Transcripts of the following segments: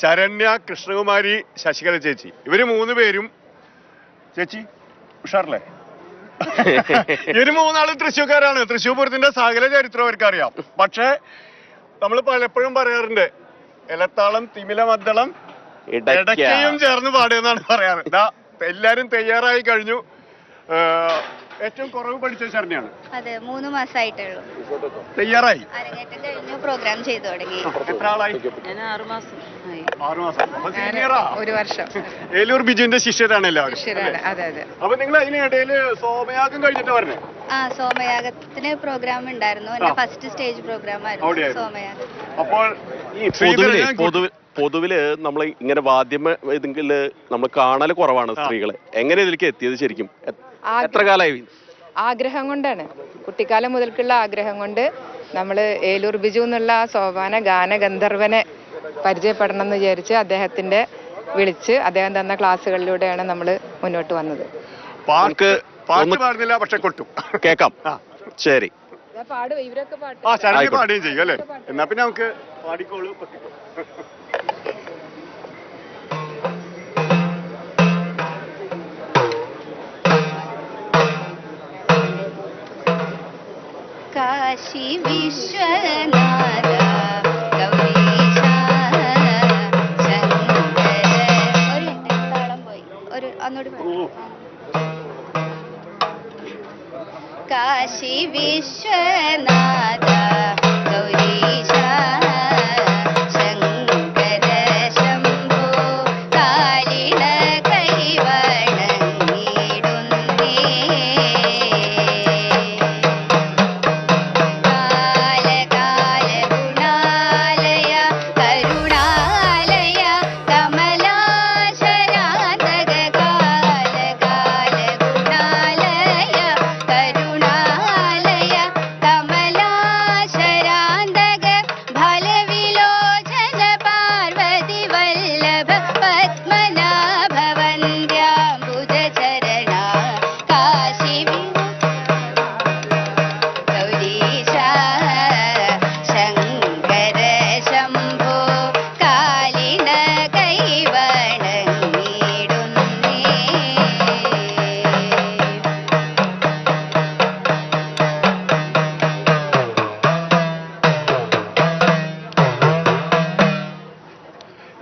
ശരണ്യ കൃഷ്ണകുമാരി ശശികല ചേച്ചി. ഇവർ മൂന്ന് പേരും ചേച്ചി ഉഷാറല്ലേ? ഇവർ മൂന്നാളും തൃശ്ശൂർക്കാരാണ്. തൃശ്ശൂർ പൂരത്തിന്റെ സകല ചരിത്രം അവർക്ക് അറിയാം പക്ഷേ നമ്മൾ പലപ്പോഴും പറയാറുണ്ട് ഇലത്താളം തിമില മദ്ദളം ഇടയ്ക്കയും ചേർന്ന് പാടുമെന്നാണ് പറയാറ്. എല്ലാരും തയ്യാറായി കഴിഞ്ഞു. ഏറ്റവും കുറവ് പഠിച്ച ശരണ്യാണ് അതെ മൂന്ന് മാസമായിട്ടുള്ളൂ തയ്യാറായി? അരങ്ങേറ്റം കഴിഞ്ഞു പ്രോഗ്രാം ചെയ്തു തുടങ്ങി. എത്ര ആളായി ഞാൻ ആറു മാസം ആയി. ആറു മാസം. അപ്പൊ ഒരു വർഷം. ഏലൂർ ബിജുവിന്റെ ശിഷ്യരാണ് എല്ലാവരും. ശരിയാണ് അതെ അതെ. അപ്പൊ നിങ്ങൾ അതിനിടയിൽ സോമയാഗം കഴിഞ്ഞിട്ട് പറഞ്ഞേ ആ സോമയാഗത്തിന് പ്രോഗ്രാം ഉണ്ടായിരുന്നു. എന്റെ ആ. ഫസ്റ്റ് സ്റ്റേജ് പ്രോഗ്രാം ആയിരുന്നു അവിടെയായിരുന്നു. സോമയാഗം. അപ്പോൾ ഈ പൊതുവിൽ പൊതുവിൽ നമ്മൾ ഇങ്ങനെ വാദ്യം ഇതിൽ നമ്മൾ കാണൽ കുറവാണ് സ്ത്രീകളെ. എങ്ങനെ ഇതിലേക്ക് എത്തിയത് ശരിക്കും? എ- എത്ര കാലമായി? ആഗ്രഹം കൊണ്ടാണ്. കുട്ടിക്കാലം മുതൽക്കുള്ള ആഗ്രഹം കൊണ്ട് നമ്മൾ ഏലൂർ ബിജു എന്നുള്ള ആ സോപാന ഗാനഗന്ധർവനെ പരിചയപ്പെടണം എന്ന് വിചാരിച്ച് അദ്ദേഹത്തിന്റെ വിളിച്ച് അദ്ദേഹം തന്ന ക്ലാസ്സുകളിലൂടെയാണ് നമ്മൾ മുന്നോട്ട് വന്നത്. പാട്ട് നമുക്ക് പാട്ട് ഒന്ന് പാടുന്നില്ല പക്ഷെ കൊട്ടും. കേക്കാം. ശരി. പാടും ഇവരൊക്കെ പാട്ട് ആ. പാടുകയും ചെയ്യും അല്ലേ? എന്നാ പിന്നെ നമുക്ക് പാടിക്കോളൂ പറ്റിക്കോ കാശി വിശ്വനാഥ ഗൗരീശ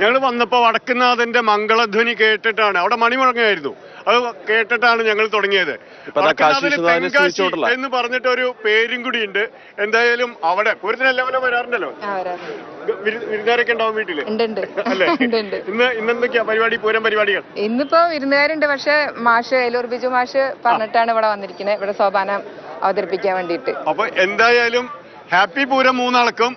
ഞങ്ങൾ വന്നപ്പോൾ വടക്കുന്നാഥന്റെ മംഗളധ്വനി കേട്ടിട്ടാണ്. അവിടെ മണി മുഴങ്ങായിരുന്നു അത് കേട്ടിട്ടാണ് ഞങ്ങൾ തുടങ്ങിയത്. തെങ്കാശി എന്ന് പറഞ്ഞിട്ട് ഒരു പേരും കൂടി ഉണ്ട്. എന്തായാലും അവിടെ പൂരത്തിന് എല്ലാവരും വരാറുണ്ടല്ലോ? വിരുന്നുകാരൊക്കെ ഉണ്ടാവും വീട്ടിൽ? ഉണ്ട് ഉണ്ട്. അല്ലേ? ഉണ്ട് ഉണ്ട്. ഇന്ന് ഇന്നെന്തൊക്കെയാ പരിപാടി പൂരം പരിപാടികൾ? ഇന്നിപ്പോ വിരുന്നുകാരുണ്ട്. പക്ഷെ മാഷ് ഏലൂർ ബിജു മാഷ് പറഞ്ഞിട്ടാണ് ഇവിടെ വന്നിരിക്കുന്നത് ഇവിടെ സോപാനം അവതരിപ്പിക്കാൻ വേണ്ടിയിട്ട്. അപ്പൊ എന്തായാലും ഹാപ്പി പൂരം മൂന്നാൾക്കും